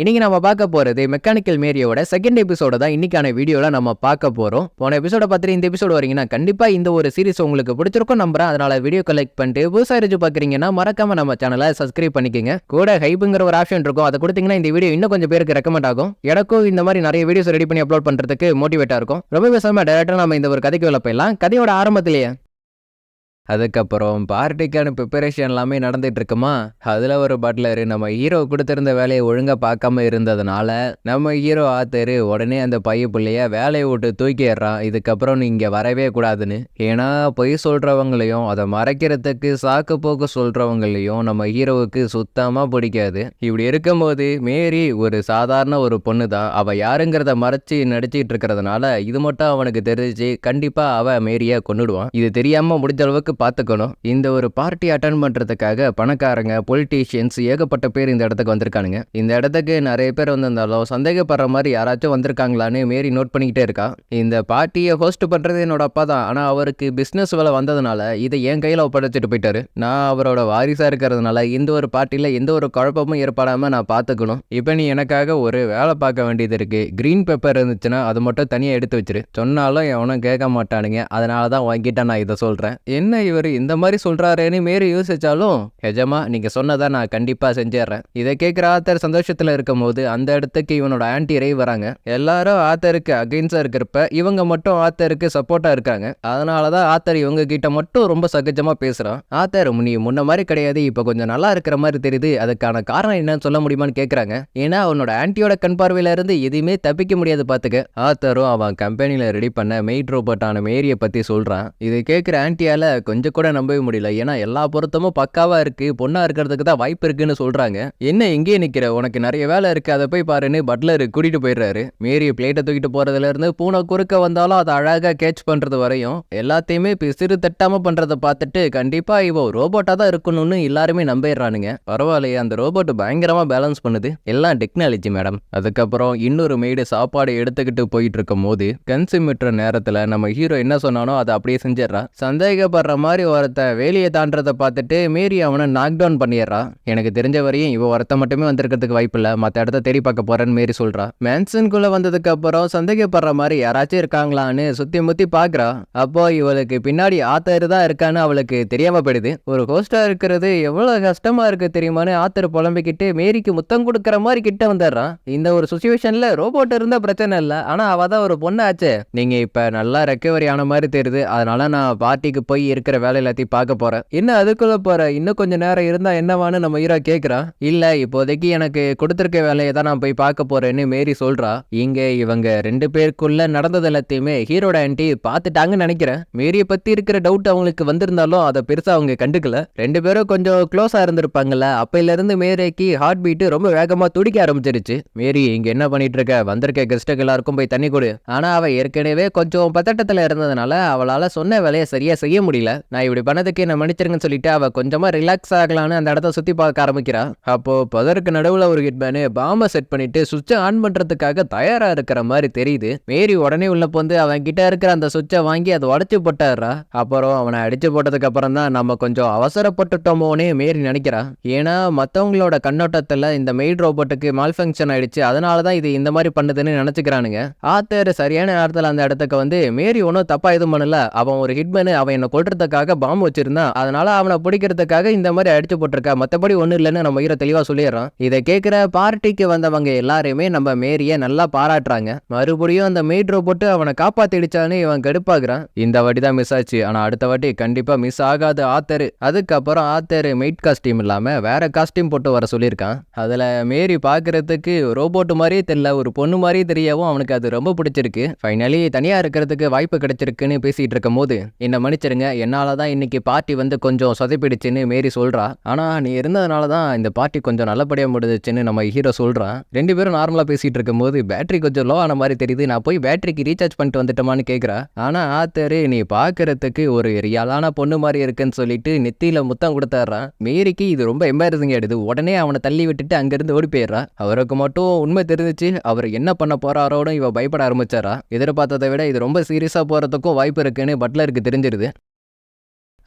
இன்றைக்கி நம்ம பார்க்க போகிறது மெக்கானிக்கல் மேரியோட செகண்ட் எபிசோட தான் இன்றைக்கான வீடியோவில் நம்ம பார்க்க போகிறோம் போன எபிசோட பார்த்துட்டு இந்த எபிசோடு வரீங்கன்னா கண்டிப்பாக இந்த ஒரு சீரிஸ் உங்களுக்கு பிடிச்சிருக்கும் நம்புறேன். அதனால் வீடியோ கலெக்ட் பண்ணிட்டு புதுசாக இருந்து பார்க்குறீங்கன்னா மறக்காமல் நம்ம சேனலை சப்ஸ்கிரைப் பண்ணிக்கங்க. கூட ஹைப்புங்கிற ஒரு ஆப்ஷன் இருக்கும். அதை கொடுத்தீங்கன்னா இந்த வீடியோ இன்னும் கொஞ்சம் பேருக்கு ரெக்கமெண்ட் ஆகும். எனக்கும் இந்த மாதிரி நிறைய வீடியோஸ் ரெடி பண்ணி அப்லோட் பண்ணுறதுக்கு மோட்டிவேட்டாக இருக்கும். ரொம்ப பேசாமல் டேரெக்டாக நம்ம இந்த ஒரு கதைக்கு வெளில போயிடலாம். கதையோட ஆரம்பத்திலேயே அதுக்கப்புறம் பார்ட்டிக்கான ப்ரிப்பரேஷன் எல்லாமே நடந்துட்டு இருக்குமா அதில் ஒரு பட்லரு நம்ம ஹீரோ கொடுத்திருந்த வேலையை ஒழுங்காக பார்க்காம இருந்ததுனால நம்ம ஹீரோ ஆத்தரு உடனே அந்த பைய பிள்ளைய வேலையை விட்டு தூக்கிடுறான். இதுக்கப்புறம் நீ இங்கே வரவே கூடாதுன்னு. ஏன்னா பொய் சொல்கிறவங்களையும் அதை மறைக்கிறதுக்கு சாக்கு போக்கு சொல்கிறவங்களையும் நம்ம ஹீரோவுக்கு சுத்தமாக பிடிக்காது. இப்படி இருக்கும்போது மேரி ஒரு சாதாரண ஒரு பொண்ணு தான் அவள் யாருங்கிறத மறைச்சி நடிச்சிட்டு இருக்கிறதுனால இது மட்டும் அவனுக்கு தெரிஞ்சு கண்டிப்பாக அவள் மேரியை கொன்னுடுவான். இது தெரியாமல் முடிஞ்ச அளவுக்கு பார்த்துக்கணும். இந்த ஒரு பார்ட்டி அட்டன் பண்ணுறதுக்காக பணக்காரங்க பொலிட்டீஷியன்ஸ் ஏகப்பட்ட பேர் இந்த இடத்துக்கு வந்திருக்கானுங்க. இந்த இடத்துக்கு நிறைய பேர் வந்திருந்தாலும் சந்தேகப்படுற மாதிரி யாராச்சும் வந்திருக்காங்களான்னு மேரி நோட் பண்ணிக்கிட்டே இருக்கா இந்த பார்ட்டியை ஹோஸ்ட் பண்ணுறது என்னோட அப்பா தான். ஆனால் அவருக்கு பிஸ்னஸ் வேலை வந்ததுனால இதை என் கையில் ஒப்படைச்சிட்டு போயிட்டாரு. நான் அவரோட வாரிசாக இருக்கிறதுனால இந்த ஒரு பார்ட்டியில் எந்த ஒரு குழப்பமும் ஏற்படாமல் நான் பார்த்துக்கணும். இப்போ நீ எனக்காக ஒரு வேலை பார்க்க வேண்டியது இருக்குது க்ரீன் பேப்பர் இருந்துச்சுன்னா அது மட்டும் தனியாக எடுத்து வச்சிரு. சொன்னாலும் எவனும் கேட்க மாட்டானுங்க. அதனால தான் வாங்கிட்டேன் நான் இதை சொல்கிறேன் என்ன இவர் இந்த மாதிரி சொல்கிறாருன்னு மாரி யோசிச்சாலும் எஜமா நீங்கள் சொன்னதை நான் கண்டிப்பாக செஞ்சிடுறேன் இதை கேட்குற ஆத்தர் சந்தோஷத்தில் இருக்கும் போது அந்த இடத்துக்கு இவனோட ஆன்டி ரை வராங்க. எல்லாரும் ஆத்தருக்கு அகைன்ஸ்டாக இருக்கிறப்ப இவங்க மட்டும் ஆத்தருக்கு சப்போர்ட்டாக இருக்காங்க. அதனால தான் ஆத்தர் இவங்க கிட்ட மட்டும் ரொம்ப சகஜமாக பேசுகிறான் ஆத்தர் நீ முன்ன மாதிரி கிடையாது இப்போ கொஞ்சம் நல்லா இருக்கிற மாதிரி தெரியுது. அதுக்கான காரணம் என்னன்னு சொல்ல முடியுமான்னு கேட்குறாங்க ஏன்னா அவனோட ஆன்ட்டியோட கண் பார்வையில இருந்து எதுவுமே தப்பிக்க முடியாது பார்த்துக்க ஆத்தரும் அவன் கம்பெனியில் ரெடி பண்ண மெய்ட் ரோபோட்டான மேரியை பற்றி சொல்கிறான் இது கேட்குற ஆன்ட்டியால் கொஞ்சம் கூட நம்பவே முடியல. ஏன்னா எல்லா பொருத்தமும் பக்காவாக இருக்குது பொண்ணாக இருக்கிறதுக்கு தான் வாய்ப்பு இருக்குன்னு சொல்கிறாங்க என்ன எங்கேயே நிற்கிற உனக்கு நிறைய வேலை இருக்குது அதை போய் பாருன்னு பட்லர் கூட்டிகிட்டு போயிடுறாரு. மேரி பிளேட்டை தூக்கிட்டு போகிறதுலேருந்து பூனை குறுக்க வந்தாலும் அதை அழகாக கேட்ச் பண்ணுறது வரையும் எல்லாத்தையுமே பிசிறு தட்டாமல் பண்ணுறதை பார்த்துட்டு கண்டிப்பாக இவ ரோபோட்டாக தான் இருக்கணும்னு எல்லாருமே நம்பிடுறானுங்க. பரவாயில்லையே அந்த ரோபோட் பயங்கரமாக பேலன்ஸ் பண்ணுது. எல்லாம் டெக்னாலஜி மேடம். அதுக்கப்புறம் இன்னொரு மெய்டு சாப்பாடு எடுத்துக்கிட்டு போயிட்டு இருக்கும் போது கன்சியூமிட்ற நேரத்தில் நம்ம ஹீரோ என்ன சொன்னானோ அதை அப்படியே செஞ்சிடறான். சந்தேகப்படுற மாதிரி ஒருத்த வேலையை தாண்டறதை பார்த்துட்டு மீறி அவனை நாக் டவுன் பண்ணிடுறான் எனக்கு தெரிஞ்ச வரையும் இவ ஒருத்த மட்டுமே வந்திருக்கிறதுக்கு வாய்ப்பு இல்லை. மற்ற இடத்த தேடி பார்க்க போறேன்னு மீறி சொல்றா. மேன்சனுக்குள்ள வந்ததுக்கு அப்புறம் சந்தேகப்படுற மாதிரி யாராச்சும் இருக்காங்களான்னு சுத்தி முத்தி பாக்குறா அப்போ இவளுக்கு பின்னாடி ஆத்தர் தான் இருக்கான்னு அவளுக்கு தெரியாம போயிடுது ஒரு ஹோஸ்டா இருக்கிறது எவ்வளவு கஷ்டமா இருக்கு தெரியுமான்னு ஆத்தர் புலம்பிக்கிட்டு மேரிக்கு முத்தம் கொடுக்குற மாதிரி கிட்ட வந்துடுறான் இந்த ஒரு சுச்சுவேஷன்ல ரோபோட் இருந்தா பிரச்சனை இல்லை. ஆனா அவ தான் ஒரு ஆச்சு நீங்க இப்ப நல்லா ரெக்கவரி ஆன மாதிரி தெரியுது. அதனால நான் பார்ட்டிக்கு போய் இருக்கிற வேலை எல்லாத்தையும் பார்க்க போறேன் என்ன அதுக்குள்ள போற? இன்னும் கொஞ்ச நேரம் இருந்தா என்னவான்னு நம்ம ஹீரோ கேக்குறான் இல்ல இப்போதைக்கு எனக்கு கொடுத்துருக்க வேலையை தான் நான் போய் பார்க்க போறேன்னு மேரி சொல்றா. இங்க இவங்க ரெண்டு பேருக்குள்ள நடந்தது எல்லாத்தையுமே ஹீரோட ஆன்ட்டி பார்த்துட்டாங்கன்னு நினைக்கிறேன் மேரிய பத்தி இருக்கிற டவுட் அவங்களுக்கு வந்திருந்தாலும் அதை பெருசா அவங்க கண்டுக்கல. ரெண்டு பேரும் கொஞ்சம் க்ளோஸா இருந்திருப்பாங்கல்ல. அப்பையில இருந்து மேரிக்கு ஹார்ட் பீட் ரொம்ப வேகமா துடிக்க ஆரம்பிச்சிருச்சு. மேரி இங்க என்ன பண்ணிட்டு இருக்க வந்திருக்க கெஸ்ட்டுக்கு எல்லாருக்கும் போய் தண்ணி கொடு. ஆனா அவ ஏற்கனவே கொஞ்சம் பதட்டத்துல இருந்ததுனால அவளால சொன்ன வேலையை சரியா செய்ய முடியல. நான் இப்படி பண்ணதுக்கு என்ன மன்னிச்சிருங்கன்னு சொல்லிட்டு அவள் கொஞ்சமா ரிலாக்ஸ் ஆகலான்னு அந்த இடத்த சுத்தி பார்க்க ஆரம்பிக்கிறா. அப்போ பதருக்கு நடுவுல ஒரு ஹிட்மேனு பாம்பை செட் பண்ணிட்டு சுவிட்சை ஆன் பண்றதுக்காக தயாரா இருக்கிற மாதிரி தெரியுது. மேரி உடனே உள்ள போந்து அவன் கிட்ட இருக்கிற அந்த சுவிட்சை வாங்கி அதை உடச்சி போட்டாடுறா. அப்புறம் அவனை அடிச்சு போட்டதுக்கு அப்புறம் தான் நம்ம கொஞ்சம் அவசரப்பட்டுட்டோமோனே மேரி நினைக்கிறா. ஏன்னா மத்தவங்களோட கண்ணோட்டத்துல இந்த மெய்ட் ரோபோட்டுக்கு மால் ஃபங்க்ஷன் ஆயிடுச்சு. அதனால தான் இது இந்த மாதிரி பண்ணுதுன்னு நினச்சிக்கிறானுங்க. ஆத்தர் சரியான நேரத்துல அந்த இடத்துக்கு வந்து மேரி ஒன்றும் தப்பா எதுவும் பண்ணல. அவன் ஒரு ஹிட்மேனு அவன் என்ன அவனுக்காக பாம்பு வச்சிருந்தான் அதனால அவனை பிடிக்கிறதுக்காக இந்த மாதிரி அடிச்சு போட்டிருக்கா. மத்தபடி ஒண்ணும் இல்லைன்னு நம்ம ஹீரோ தெளிவா சொல்லிடுறான். இதை கேட்கிற பார்ட்டிக்கு வந்தவங்க எல்லாருமே நம்ம மேரிய நல்லா பாராட்டுறாங்க. மறுபடியும் அந்த மெய்ட் ரோபோட்டு அவனை காப்பாத்திடுச்சான்னு இவன் கடுப்பாகிறான் இந்த வாட்டி தான் மிஸ் ஆச்சு. ஆனா அடுத்த வாட்டி கண்டிப்பா மிஸ் ஆகாத ஆத்தரு. அதுக்கப்புறம் ஆத்தரு மெய்ட் காஸ்டியூம் இல்லாம வேற காஸ்டியூம் போட்டு வர சொல்லியிருக்கான். அதுல மேரி பாக்குறதுக்கு ரோபோட் மாதிரியே தெரியல. ஒரு பொண்ணு மாதிரியே தெரியவும் அவனுக்கு அது ரொம்ப பிடிச்சிருக்கு. ஃபைனலி தனியா இருக்கிறதுக்கு வாய்ப்பு கிடைச்சிருக்குன்னு பேசிட்டு இருக்கும் போது என்ன மன்னிச்சிருங்க. அதனால தான் இன்னைக்கு பார்ட்டி வந்து கொஞ்சம் சொதைப்பிடுச்சின்னு மேரி சொல்றா. ஆனா நீ இருந்ததுனால தான் இந்த பார்ட்டி கொஞ்சம் நல்லபடியாக முடிஞ்சிச்சுன்னு நம்ம ஹீரோ சொல்றான் ரெண்டு பேரும் நார்மலா பேசிட்டு இருக்கும்போது பேட்டரி கொஞ்சம் லோ ஆன மாதிரி தெரியுது நான் போய் பேட்டரிக்கு ரீசார்ஜ் பண்ணிட்டு வந்துட்டோமான்னு கேட்குறா ஆனா ஆத்தரு நீ பாக்குறதுக்கு ஒரு ரியலான பொண்ணு மாதிரி இருக்குன்னு சொல்லிட்டு நெத்தியில முத்தம் கொடுத்தாடுறான் மேரிக்கு இது ரொம்ப எம்பாரசிங் ஆயிடுது. உடனே அவனை தள்ளி விட்டுட்டு அங்கிருந்து ஓடி போயிடுறான் அவருக்கு மட்டும் உண்மை தெரிஞ்சிச்சு அவர் என்ன பண்ண போறாரோட இவ பயப்பட ஆரம்பிச்சாரா. எதிர்பார்த்ததை விட இது ரொம்ப சீரியஸா போறதுக்கும் வாய்ப்பு இருக்குன்னு பட்லருக்கு தெரிஞ்சிருது.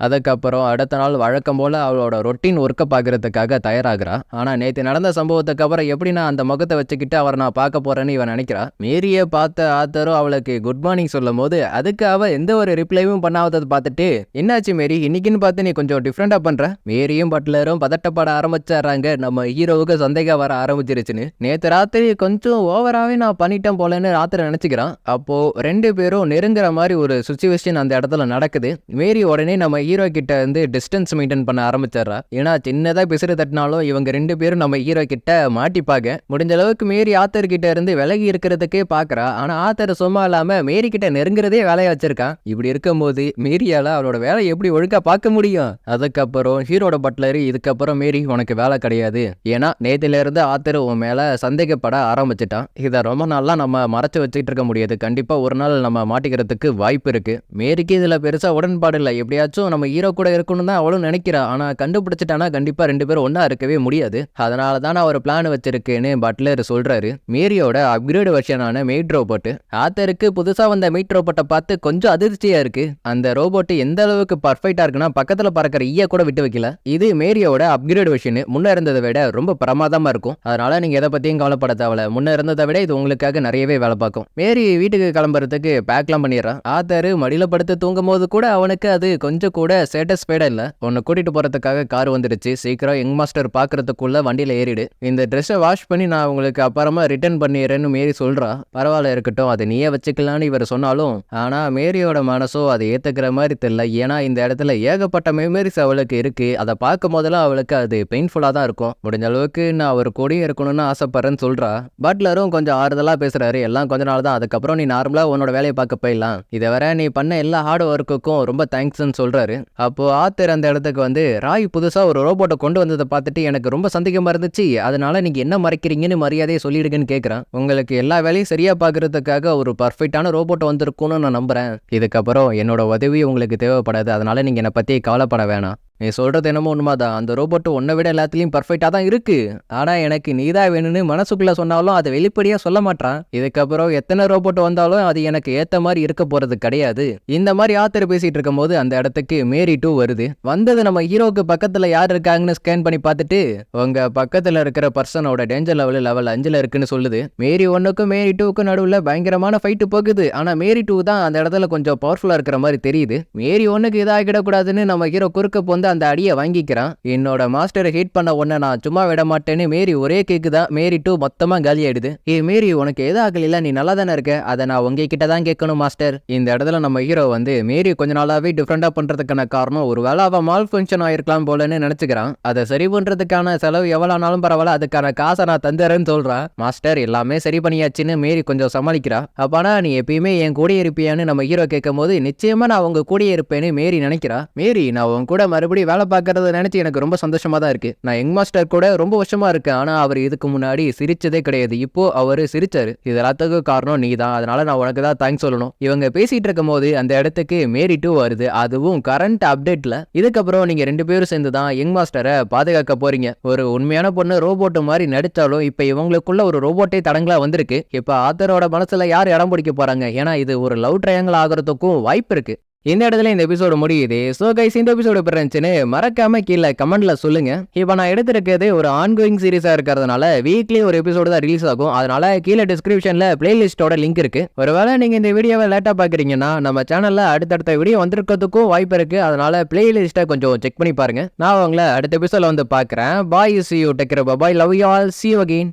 அதுக்கப்புறம் அடுத்த நாள் வழக்கம் போல் அவளோட ரொட்டீன் ஒர்க்கை பார்க்கறதுக்காக தயாராகிறா. ஆனால் நேற்று நடந்த சம்பவத்துக்கு அப்புறம் எப்படி நான் அந்த முகத்தை வச்சுக்கிட்டு அவரை நான் பார்க்க போகிறேன்னு இவன் நினைக்கிறா. மேரியை பார்த்த ஆத்தரும் அவளுக்கு குட் மார்னிங் சொல்லும் போது அதுக்கு அவள் எந்த ஒரு ரிப்ளைவும் பண்ணாததை பார்த்துட்டு என்னாச்சு மேரி? இன்னைக்குன்னு பார்த்து நீ கொஞ்சம் டிஃப்ரெண்ட்டாக பண்ணுற மேரியும் பட்லரும் பதட்டப்பட ஆரம்பிச்சிடுறாங்க. நம்ம ஹீரோவுக்கு சந்தேகம் வர ஆரம்பிச்சிருச்சுன்னு. நேற்று ராத்திரி கொஞ்சம் ஓவராகவே நான் பண்ணிட்டேன் போலன்னு ராத்திரி நினச்சிக்கிறான். அப்போ ரெண்டு பேரும் நெருங்குற மாதிரி ஒரு சுச்சுவேஷன் அந்த இடத்துல நடக்குது. மேரி உடனே நம்ம ஹீரோ கிட்ட இருந்து டிஸ்டன்ஸ் மெயின்டைன் பண்ண ஆரம்பிச்சிடுறா. ஏன்னா சின்னதாக பிசுறு தட்டினாலும் இவங்க ரெண்டு பேரும் நம்ம ஹீரோ கிட்ட மாட்டிப்பாங்க. முடிஞ்ச அளவுக்கு மேரி ஆத்தர் கிட்ட இருந்து விலகி இருக்கிறதுக்கே பார்க்குறா ஆனால் ஆத்தர் சும்மா இல்லாமல் மேரி கிட்ட நெருங்குறதே வேலையை வச்சிருக்கான். இப்படி இருக்கும்போது மேரியால் அவளோட வேலையை எப்படி ஒழுங்காக பார்க்க முடியும்? அதுக்கப்புறம் ஹீரோட பட்லர் இதுக்கப்புறம் மேரி உனக்கு வேலை கிடையாது. ஏன்னா நேத்துல இருந்து ஆத்தர் உன் மேலே சந்தேகப்பட ஆரம்பிச்சிட்டான். இதை ரொம்ப நாளாக நம்ம மறைச்சு வச்சுட்டு இருக்க முடியாது. கண்டிப்பாக ஒரு நாள் நம்ம மாட்டிக்கிறதுக்கு வாய்ப்பு இருக்குது மேரிக்கு இதில் பெருசாக உடன்பாடு இல்லை. எப்படியாச்சும் நம்ம ஹீரோ கூட இருக்கணும் தான் அவளும் நினைக்கிறா. ஆனால் கண்டுபிடிச்சிட்டானா கண்டிப்பாக ரெண்டு பேரும் ஒன்றா இருக்கவே முடியாது. அதனால தான் நான் ஒரு பிளான் வச்சிருக்கேன்னு பட்லர் சொல்கிறாரு மேரியோட அப்கிரேட் வெர்ஷனான மெய்ட் ரோபோட் ஆத்தருக்கு புதுசாக வந்த மெய்ட் ரோபோட்டை பார்த்து கொஞ்சம் அதிர்ச்சியாக இருக்கு. அந்த ரோபோட் எந்த அளவுக்கு பர்ஃபெக்டாக இருக்குன்னா பக்கத்தில் பறக்கிற ஈய கூட விட்டு வைக்கல. இது மேரியோட அப்கிரேட் வெர்ஷன் முன்னே இருந்ததை விட ரொம்ப பிரமாதமாக இருக்கும். அதனால நீங்கள் எதை பற்றியும் கவலைப்பட தேவை முன்னே இருந்ததை விட இது உங்களுக்காக நிறையவே வேலை பார்க்கும். மேரி வீட்டுக்கு கிளம்புறதுக்கு பேக்லாம் பண்ணிடுறான் ஆத்தர் மடியில படுத்து தூங்கும் போது கூட அவனுக்கு அது கொஞ்சம் கூட சேட்டிஸ்ஃபைடாக இல்லை. உன்னை கூட்டிகிட்டு போகிறதுக்காக கார் வந்துடுச்சு. சீக்கிரம் யங் மாஸ்டர் பார்க்குறதுக்குள்ளே வண்டியில் ஏறிடு. இந்த ட்ரெஸ்ஸை வாஷ் பண்ணி நான் உங்களுக்கு அப்புறமா ரிட்டர்ன் பண்ணிடுறேன்னு மேரி சொல்கிறா பரவாயில்ல இருக்கட்டும் அதை நீயே வச்சுக்கலான்னு இவர் சொன்னாலும் ஆனால் மேரியோட மனசோ அதை ஏற்றுக்கிற மாதிரி தெரியல. ஏன்னா இந்த இடத்துல ஏகப்பட்ட மெமரிஸ் அவளுக்கு இருக்குது அதை பார்க்கும் போதெல்லாம் அவளுக்கு அது பெயின்ஃபுல்லாக தான் இருக்கும். முடிஞ்ச அளவுக்கு நான் அவர் கூடயும் இருக்கணும்னு ஆசைப்படுறேன்னு சொல்கிறா பட்லரும் கொஞ்சம் ஆறுதலாக பேசுகிறாரு எல்லாம் கொஞ்ச நாள் தான். அதுக்கப்புறம் நீ நார்மலாக உன்னோட வேலையை பார்க்க போயிடலாம். இதை வர நீ பண்ண எல்லா ஹார்ட் ஒர்க்குக்கும் ரொம்ப தேங்க்ஸ்ன்னு சொல்றாரு அப்போ ஆத்தர் அந்த இடத்துக்கு வந்து ராய் புதுசாக ஒரு ரோபோட்டை கொண்டு வந்ததை பார்த்துட்டு எனக்கு ரொம்ப சந்தேகமா இருந்துச்சு. அதனால நீங்கள் என்ன மறைக்கிறீங்கன்னு மரியாதையை சொல்லிடுங்கன்னு கேட்குறேன் உங்களுக்கு எல்லா வேலையும் சரியாக பார்க்கறதுக்காக ஒரு பர்ஃபெக்டான ரோபோட்டை வந்திருக்கும்னு நான் நம்புகிறேன் இதுக்கப்புறம் என்னோட உதவி உங்களுக்கு தேவைப்படாது. அதனால நீங்கள் என்னை பற்றி கவலைப்பட வேணாம். நீ சொல்கிறது என்னமோ உண்மைதான். அந்த ரோபோட் உன்னை விட எல்லாத்துலேயும் பர்ஃபெக்டாக தான் இருக்குது ஆனால் எனக்கு நீதான் வேணும்னு மனசுக்குள்ள சொன்னாலும் அதை வெளிப்படையாக சொல்ல மாட்டான் இதுக்கப்புறம் எத்தனை ரோபோட் வந்தாலும் அது எனக்கு ஏற்ற மாதிரி இருக்க போகிறது கிடையாது. இந்த மாதிரி ஆத்தர் பேசிகிட்டு இருக்கும்போது அந்த இடத்துக்கு மேரி டூ வருது. வந்தது நம்ம ஹீரோக்கு பக்கத்தில் யார் இருக்காங்கன்னு ஸ்கேன் பண்ணி பார்த்துட்டு உங்கள் பக்கத்தில் இருக்கிற பர்சனோட டேஞ்சர் லெவல் லெவல் அஞ்சில் இருக்குன்னு சொல்லுது. மேரி ஒன்றுக்கும் மேரி டூக்கும் நடுவில் பயங்கரமான ஃபைட்டு போகுது. ஆனால் மேரி டூ தான் அந்த இடத்துல கொஞ்சம் பவர்ஃபுல்லாக இருக்கிற மாதிரி தெரியுது. மேரி ஒன்றுக்கு இதாகிடக்கூடாதுன்னு நம்ம ஹீரோ குறுக்க போந்து அந்த அடியை வாங்கிக்கிறான். என்னோட மாஸ்டரை ஹீட் பண்ண உடனே நான் சும்மா விட மாட்டேன்னு மேரி ஒரே கேக்கு தான் மேரி டூ மொத்தமா காலி ஆயிடுது ஏ மேரி உனக்கு எது ஆகல நீ நல்லா தானே இருக்க? அதை நான் உங்ககிட்ட தான் கேட்கணும் மாஸ்டர். இந்த இடத்துல நம்ம ஹீரோ வந்து மேரி கொஞ்ச நாளாவே டிஃப்ரெண்டா பண்றதுக்கான காரணம் ஒரு வேளை அவன் மால் ஃபங்க்ஷன் ஆயிருக்கலாம் போலன்னு நினைச்சுக்கிறான். அதை சரி பண்றதுக்கான செலவு எவ்வளவு ஆனாலும் பரவாயில்ல அதுக்கான காசை நான் தந்துறேன்னு சொல்றான் மாஸ்டர் எல்லாமே சரி பண்ணியாச்சுன்னு மேரி கொஞ்சம் சமாளிக்கிறா. அப்பனா நீ எப்பயுமே என் கூட இருப்பியான்னு நம்ம ஹீரோ கேட்கும் போது நிச்சயமா நான் உங்க கூட இருப்பேன்னு மேரி நினைக்கிறா. மேரி நான் உன் கூட மறுபடியும் வேலை பார்க்கறத நினச்சி எனக்கு ரொம்ப சந்தோஷமா தான் இருக்குது நான் யங் மாஸ்டர் கூட ரொம்ப வருஷமாக இருக்கேன். ஆனால் அவர் இதுக்கு முன்னாடி சிரிச்சதே கிடையாது. இப்போ அவர் சிரிச்சாரு. இது எல்லாத்துக்கும் காரணம் நீ தான். அதனால் நான் உனக்கு தான் தேங்க்ஸ் சொல்லணும். இவங்க பேசிகிட்டு இருக்கும் போது அந்த இடத்துக்கு மேரி டூ வருது. அதுவும் கரண்ட் அப்டேட்டில் இதுக்கப்புறம் நீங்கள் ரெண்டு பேரும் சேர்ந்து தான் யங் மாஸ்டரை பாதுகாக்க போறீங்க. ஒரு உண்மையான பொண்ணு ரோபோட்டு மாதிரி நடித்தாலும் இப்போ இவங்களுக்குள்ள ஒரு ரோபோட்டே தடங்களாக வந்திருக்கு. இப்போ ஆத்தரோட மனசில் யார் இடம் பிடிக்க போறாங்க? ஏன்னா இது ஒரு லவ் ட்ரையாங்கிள் ஆகிறதுக்கும் வாய்ப்பு இருக்குது இந்த இடத்துல இந்த எபிசோடு முடியுது. ஸோ கைஸ் இந்த எபிசோடு எப்படி இருந்துச்சுன்னு மறக்காம கீழே கமெண்ட்ல சொல்லுங்க. இப்போ நான் எடுத்திருக்கிறது ஒரு ஆன்கோயிங் சீரிஸா இருக்கிறதுனால வீக்லி ஒரு எபிசோடு தான் ரிலீஸ் ஆகும். அதனால கீழே டிஸ்கிரிப்ஷன்ல பிளேலிஸ்டோட லிங்க் இருக்கு. ஒருவேளை நீங்க இந்த வீடியோவை லேட்டாக பாக்குறீங்கன்னா நம்ம சேனல்ல அடுத்தடுத்த வீடியோ வந்திருக்கிறதுக்கும் வாய்ப்பு இருக்கு. அதனால பிளேலிஸ்ட்டை கொஞ்சம் செக் பண்ணி பாருங்க. நான் உங்களை அடுத்த எபிசோட வந்து பாக்குறேன் bye see you decker bye love you all see again